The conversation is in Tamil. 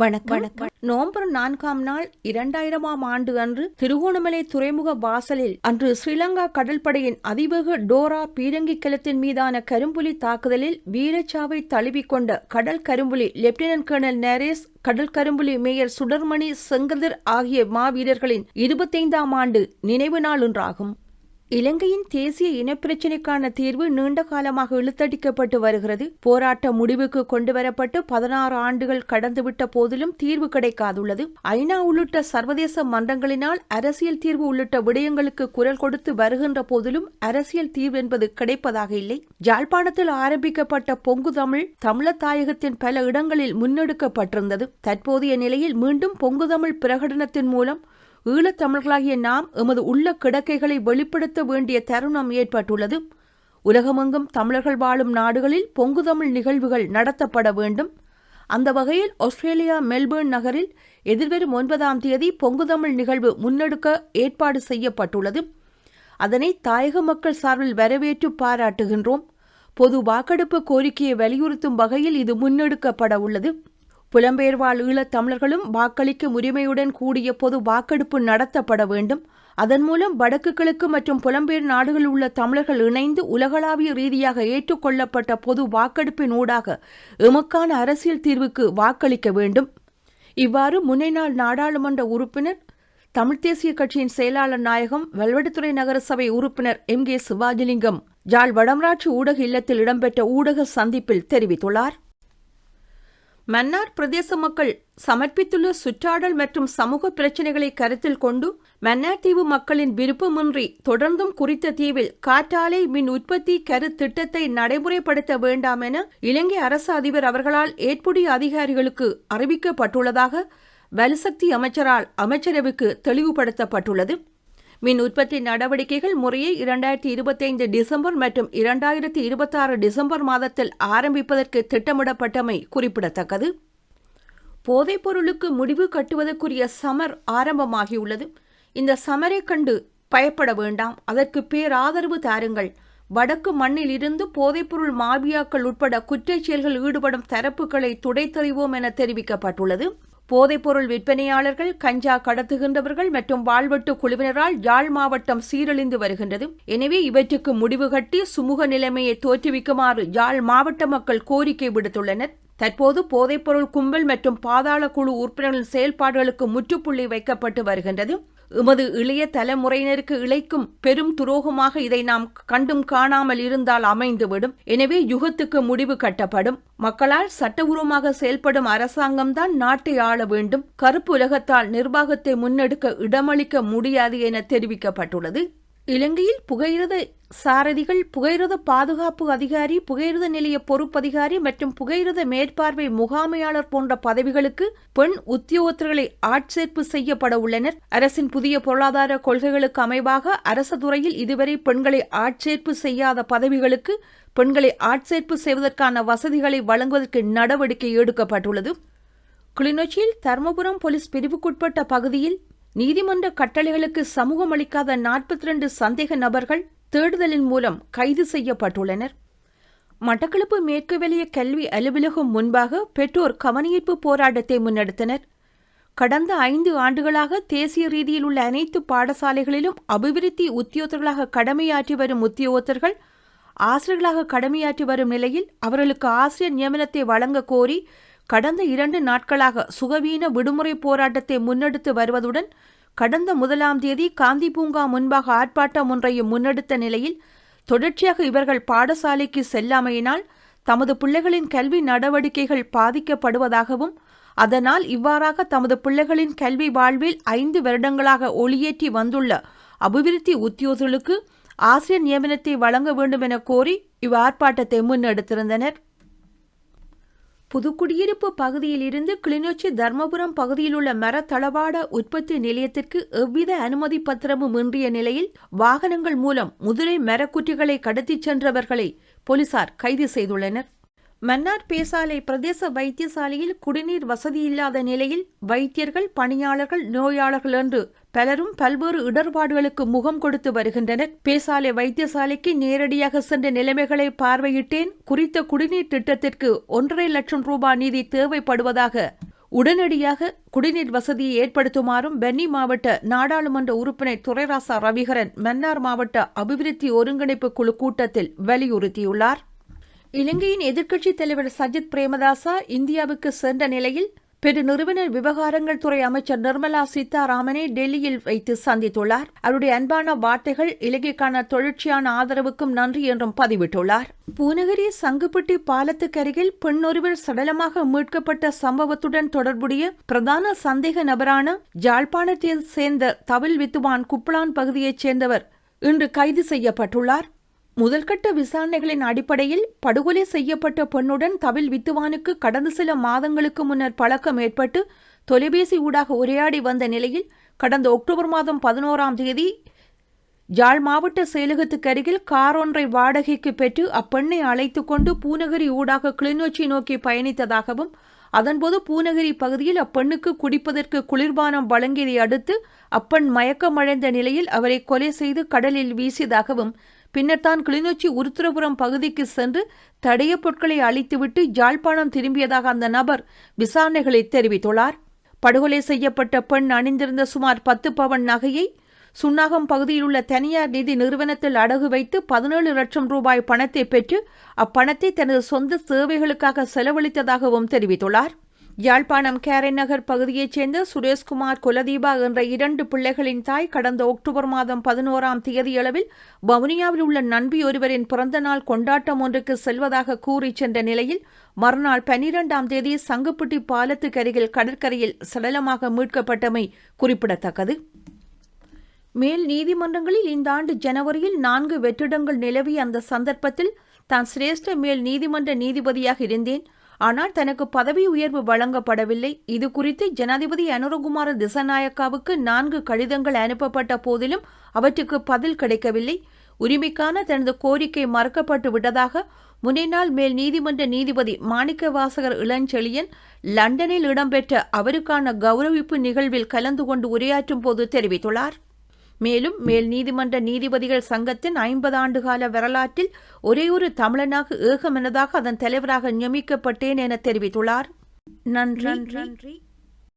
வணக்கம். வணக்கம். நவம்பர் நான்காம் நாள் இரண்டாயிரமாம் ஆண்டு அன்று திருகோணமலை துறைமுக வாசலில் அன்று ஸ்ரீலங்கா கடற்படையின் அதிவேக டோரா பீரங்கி கலத்தின் மீதான கரும்புலி தாக்குதலில் வீரச்சாவை தழுவிக்கொண்ட கடல் கரும்புலி லெப்டினன்ட் கர்னல் நேரேஸ் கடல் கரும்புலி மேயர் சுடர்மணி செங்கதிர் ஆகிய மாவீரர்களின் இருபத்தைந்தாம் ஆண்டு நினைவு நாள் ஒன்றாகும். இலங்கையின் தேசிய இனப்பிரச்சினைக்கான தீர்வு நீண்ட காலமாக இழுத்தடிக்கப்பட்டு வருகிறது. போராட்ட முடிவுக்கு கொண்டுவரப்பட்டு பதினாறு ஆண்டுகள் கடந்துவிட்ட போதிலும் தீர்வு கிடைக்காதுள்ளது. ஐநா உள்ளிட்ட சர்வதேச மன்றங்களினால் அரசியல் தீர்வு உள்ளிட்ட விடயங்களுக்கு குரல் கொடுத்து வருகின்ற போதிலும் அரசியல் தீர்வு என்பது கிடைப்பதாக இல்லை. ஜாழ்ப்பாணத்தில் ஆரம்பிக்கப்பட்ட பொங்கு தமிழ் தமிழ தாயகத்தின் பல இடங்களில் முன்னெடுக்கப்பட்டிருந்தது. தற்போதைய நிலையில் மீண்டும் பொங்கு தமிழ் பிரகடனத்தின் மூலம் ஈழத்தமிழர்களாகிய நாம் எமது உள்ள கிடக்கைகளை வெளிப்படுத்த வேண்டிய தருணம் ஏற்பட்டுள்ளது. உலகமெங்கும் தமிழர்கள் வாழும் நாடுகளில் பொங்குதமிழ் நிகழ்வுகள் நடத்தப்பட வேண்டும். அந்த வகையில் ஆஸ்திரேலியா மெல்பேர்ன் நகரில் எதிர்வரும் ஒன்பதாம் தேதி பொங்குதமிழ் நிகழ்வு முன்னெடுக்க ஏற்பாடு செய்யப்பட்டுள்ளது. அதனை தாயக மக்கள் சார்பில் வரவேற்று பாராட்டுகின்றோம். பொது வாக்கெடுப்பு கோரிக்கையை வலியுறுத்தும் வகையில் இது முன்னெடுக்கப்பட உள்ளது. புலம்பெயர் வாழ் ஈழத் தமிழர்களும் வாக்களிக்கும் உரிமையுடன் கூடிய பொது வாக்கெடுப்பு நடத்தப்பட வேண்டும். அதன் மூலம் வடக்கு கிழக்கு மற்றும் புலம்பெயர் நாடுகளில் உள்ள தமிழர்கள் இணைந்து உலகளாவிய ரீதியாக ஏற்றுக்கொள்ளப்பட்ட பொது வாக்கெடுப்பின் ஊடாக எமக்கான அரசியல் தீர்வுக்கு வாக்களிக்க வேண்டும். இவ்வாறு முன்னைநாள் நாடாளுமன்ற உறுப்பினர் தமிழ்த் தேசிய கட்சியின் செயலாளர் நாயகம் வெல்வெடுத்துறை நகரசபை உறுப்பினர் எம். கே. சிவாஜிலிங்கம் ஜாழ் வடமராட்சி ஊடக இல்லத்தில் இடம்பெற்ற ஊடக சந்திப்பில் தெரிவித்துள்ளார். மன்னார் பிரதேச மக்கள் சமர்ப்பித்துள்ள சுற்றாடல் மற்றும் சமூக பிரச்சினைகளை கருத்தில் கொண்டு மன்னார் தீவு மக்களின் விருப்பமின்றி தொடர்ந்தும் குறித்த தீவில் காற்றாலை மின் உற்பத்தி கரு திட்டத்தை நடைமுறைப்படுத்த வேண்டாம் என இலங்கை அரசு அதிபர் அவர்களால் ஏற்புடைய அதிகாரிகளுக்கு அறிவிக்கப்பட்டுள்ளதாக வலுசக்தி அமைச்சரால் அமைச்சரவைக்கு தெளிவுபடுத்தப்பட்டுள்ளது. மின் உற்பத்தி நடவடிக்கைகள் முறையே இரண்டாயிரத்தி இருபத்தைந்து டிசம்பர் மற்றும் இரண்டாயிரத்தி இருபத்தாறு டிசம்பர் மாதத்தில் ஆரம்பிப்பதற்கு திட்டமிடப்பட்டமை குறிப்பிடத்தக்கது. போதைப் பொருளுக்கு முடிவு கட்டுவதற்குரிய சமர் ஆரம்பமாகியுள்ளது. இந்த சமரை கண்டு பயப்பட வேண்டாம். அதற்கு பேராதரவு தாருங்கள். வடக்கு மண்ணில் இருந்து போதைப்பொருள் மாபியாக்கள் உட்பட குற்றச் செயல்கள் ஈடுபடும் தரப்புகளை துடைத்தறிவோம் என தெரிவிக்கப்பட்டுள்ளது. போதைப்பொருள் விற்பனையாளர்கள் கஞ்சா கடத்துகின்றவர்கள் மற்றும் வாழ்வெட்டு குழுவினரால் யாழ் மாவட்டம் சீரழிந்து வருகின்றது. எனவே இவற்றுக்கு முடிவு கட்டி சுமூக நிலைமையை தோற்றுவிக்குமாறு யாழ் மாவட்ட மக்கள் கோரிக்கை விடுத்துள்ளனர். தற்போது போதைப்பொருள் கும்பல் மற்றும் பாதாள குழு உறுப்பினர்களின் செயல்பாடுகளுக்கு முற்றுப்புள்ளி வைக்கப்பட்டு வருகின்றது. எமது இளைய தலைமுறையினருக்கு இழைக்கும் பெரும் துரோகமாக இதை நாம் கண்டும் காணாமல் இருந்தால் அமைந்துவிடும். எனவே யுகத்துக்கு முடிவு கட்டப்படும். மக்களால் சட்டபூர்வமாக செயல்படும் அரசாங்கம்தான் நாட்டை ஆள வேண்டும். கருப்பு உலகத்தால் நிர்வாகத்தை முன்னெடுக்க இடமளிக்க முடியாது என தெரிவிக்கப்பட்டுள்ளது. இலங்கையில் புகையிரத சாரதிகள் புகையிரத பாதுகாப்பு அதிகாரி புகையிரத நிலைய பொறுப்பதிகாரி மற்றும் புகையிரத மேற்பார்வை முகாமையாளர் போன்ற பதவிகளுக்கு பெண் உத்தியோகத்தர்களை ஆட்சேர்ப்பு செய்யப்பட உள்ளனர். அரசின் புதிய பொருளாதார கொள்கைகளுக்கு அமைவாக அரச துறையில் இதுவரை பெண்களை ஆட்சேர்ப்பு செய்யாத பதவிகளுக்கு பெண்களை ஆட்சேர்ப்பு செய்வதற்கான வசதிகளை வழங்குவதற்கு நடவடிக்கை எடுக்கப்பட்டுள்ளது. கிளிநொச்சியில் தர்மபுரம் போலீஸ் பிரிவுக்குட்பட்ட பகுதியில் நீதிமன்ற கட்டளைகளுக்கு சமூகம் அளிக்காத நாற்பத்தி ரெண்டு சந்தேக நபர்கள் தேடுதலின் மூலம் கைது செய்யப்பட்டுள்ளனர். மட்டக்களப்பு மேற்கு வெளிய கல்வி அலுவலகம் முன்பாக பெற்றோர் கவனஈர்ப்பு போராட்டத்தை முன்னெடுத்தனர். கடந்த ஐந்து ஆண்டுகளாக தேசிய ரீதியில் உள்ள அனைத்து பாடசாலைகளிலும் அபிவிருத்தி உத்தியோகர்களாக கடமையாற்றி வரும் உத்தியோகத்தர்கள் ஆசிரியர்களாக கடமையாற்றி வரும் நிலையில் அவர்களுக்கு ஆசிரியர் நியமனத்தை வழங்க கோரி கடந்த இரண்டு நாட்களாக சுகவீன விடுமுறை போராட்டத்தை முன்னெடுத்து வருவதுடன் கடந்த முதலாம் தேதி காந்தி பூங்கா முன்பாக ஆர்ப்பாட்டம் ஒன்றையும் முன்னெடுத்த நிலையில் தொடர்ச்சியாக இவர்கள் பாடசாலைக்கு செல்லாமையினால் தமது பிள்ளைகளின் கல்வி நடவடிக்கைகள் பாதிக்கப்படுவதாகவும் அதனால் இவ்வாறாக தமது பிள்ளைகளின் கல்வி வாழ்வில் ஐந்து வருடங்களாக ஒளியேற்றி வந்துள்ள அபிவிருத்தி உத்தியோகர்களுக்கு ஆசிரியர் நியமனத்தை வழங்க வேண்டும் என கோரி இவ் ஆர்ப்பாட்டத்தை முன்னெடுத்திருந்தனர். புதுக்குடியிருப்பு பகுதியில் இருந்து கிளிநொச்சி தர்மபுரம் பகுதியில் உள்ள மரத்தளவாட உற்பத்தி நிலையத்திற்கு எவ்வித அனுமதி பத்திரமும் இன்றிய நிலையில் வாகனங்கள் மூலம் முதிரை மரக்குற்றிகளை கடத்திச் சென்றவர்களை போலீசார் கைது செய்துள்ளனர். மன்னார் பேசாலை பிரதேச வைத்தியசாலையில் குடிநீர் வசதியில்லாத நிலையில் வைத்தியர்கள் பணியாளர்கள் நோயாளர்கள் என்று பலரும் பல்வேறு இடர்பாடுகளுக்கு முகம் கொடுத்து வருகின்றனர். பேசாலை வைத்தியசாலைக்கு நேரடியாக சென்ற நிலைமைகளை பார்வையிட்டேன். குறித்த குடிநீர் திட்டத்திற்கு ஒன்றரை லட்சம் ரூபாய் நிதி தேவைப்படுவதாக உடனடியாக குடிநீர் வசதியை ஏற்படுத்துமாறும் பென்னி மாவட்ட நாடாளுமன்ற உறுப்பினர் துரைராசா ரவிகரன் மன்னார் மாவட்ட அபிவிருத்தி ஒருங்கிணைப்பு குழு கூட்டத்தில் வலியுறுத்தியுள்ளார். இலங்கையின் எதிர்க்கட்சித் தலைவர் சஜித் பிரேமதாசா இந்தியாவுக்கு சென்ற நிலையில் பெருநிறுவனர் விவகாரங்கள் துறை அமைச்சர் நிர்மலா சீதாராமனை டெல்லியில் வைத்து சந்தித்துள்ளார். அவருடைய அன்பான வார்த்தைகள் இலங்கைக்கான தொடர்ச்சியான ஆதரவுக்கும் நன்றி என்றும் பதிவிட்டுள்ளார். பூநகரி சங்குப்பட்டி பாலத்துக்கருகில் பெண்ணொருவர் சடலமாக மீட்கப்பட்ட சம்பவத்துடன் தொடர்புடைய பிரதான சந்தேக நபரான ஜாழ்ப்பாணத்தை சேர்ந்த தவில் வித்துவான் குப்ளான் பகுதியைச் சேர்ந்தவர் இன்று கைது செய்யப்பட்டுள்ளார். முதல்கட்ட விசாரணைகளின் அடிப்படையில் படுகொலை செய்யப்பட்ட பெண்ணுடன் தவில் வித்துவானுக்கு கடந்த சில மாதங்களுக்கு முன்னர் பழக்கம் ஏற்பட்டு தொலைபேசி ஊடாக உரையாடி வந்த நிலையில் கடந்த அக்டோபர் மாதம் பதினோராம் தேதி யாழ் மாவட்ட செயலகத்துக்கு அருகில் கார் ஒன்றை வாடகைக்கு பெற்று அப்பெண்ணை அழைத்து கொண்டு பூநகரி ஊடாக கிளிநொச்சி நோக்கி பயணித்ததாகவும் அதன்போது பூநகரி பகுதியில் அப்பெண்ணுக்கு குடிப்பதற்கு குளிர்பானம் வழங்கியதை அடுத்து அப்பெண் மயக்கமடைந்த நிலையில் அவரை கொலை செய்து கடலில் வீசியதாகவும் பின்னர் தான் கிளிநொச்சி உருத்திரபுரம் பகுதிக்கு சென்று தடைய பொருட்களை அழித்துவிட்டு ஜாழ்ப்பாணம் திரும்பியதாக அந்த நபர் விசாரணைகளை தெரிவித்துள்ளார். படுகொலை செய்யப்பட்ட பெண் அணிந்திருந்த சுமார் பத்து பவன் நகையை சுன்னாகம் பகுதியில் உள்ள தனியார் நிதி நிறுவனத்தில் அடகு வைத்து பதினேழு லட்சம் ரூபாய் பணத்தை பெற்று அப்பணத்தை தனது சொந்த சேவைகளுக்காக செலவழித்ததாகவும் தெரிவித்துள்ளார். யாழ்ப்பாணம் கேரன் நகர் பகுதியைச் சேர்ந்த சுரேஷ்குமார் குலதீபா என்ற இரண்டு பிள்ளைகளின் தாய் கடந்த அக்டோபர் மாதம் பதினோராம் தேதியளவில் வவுனியாவில் உள்ள நண்பி ஒருவரின் பிறந்தநாள் கொண்டாட்டம் ஒன்றுக்கு செல்வதாக கூறி சென்ற நிலையில் மறுநாள் பனிரெண்டாம் தேதி சங்குப்பட்டி பாலத்துக்கு அருகில் கடற்கரையில் சடலமாக மீட்கப்பட்டமை குறிப்பிடத்தக்கது. மேல் நீதிமன்றங்களில் இந்த ஆண்டு ஜனவரியில் நான்கு வெற்றிடங்கள் நிலவிய அந்த சந்தர்ப்பத்தில் தான் சிரேஷ்ட மேல் நீதிமன்ற நீதிபதியாக இருந்தேன். ஆனால் தனக்கு பதவி உயர்வு வழங்கப்படவில்லை. இது குறித்து ஜனாதிபதி அனுரகுமார திசநாயக்காவுக்கு நான்கு கடிதங்கள் அனுப்பப்பட்ட போதிலும் அவற்றுக்கு பதில் கிடைக்கவில்லை. உரிமைக்கான தனது கோரிக்கை மறுக்கப்பட்டு விட்டதாக முன்னைநாள் மேல் நீதிமன்ற நீதிபதி மாணிக்க வாசகர் இளஞ்செழியன் லண்டனில் இடம்பெற்ற அவருக்கான கௌரவிப்பு நிகழ்வில் கலந்து கொண்டு உரையாற்றும் போது தெரிவித்துள்ளார். மேலும் மேல் நீதிமன்ற நீதிபதிகள் சங்கத்தின் ஐம்பது ஆண்டுகால வரலாற்றில் ஒரே ஒரு தமிழனாக ஏகமனதாக அதன் தலைவராக நியமிக்கப்பட்டேன் என தெரிவித்துள்ளார். நன்றி. நன்றி.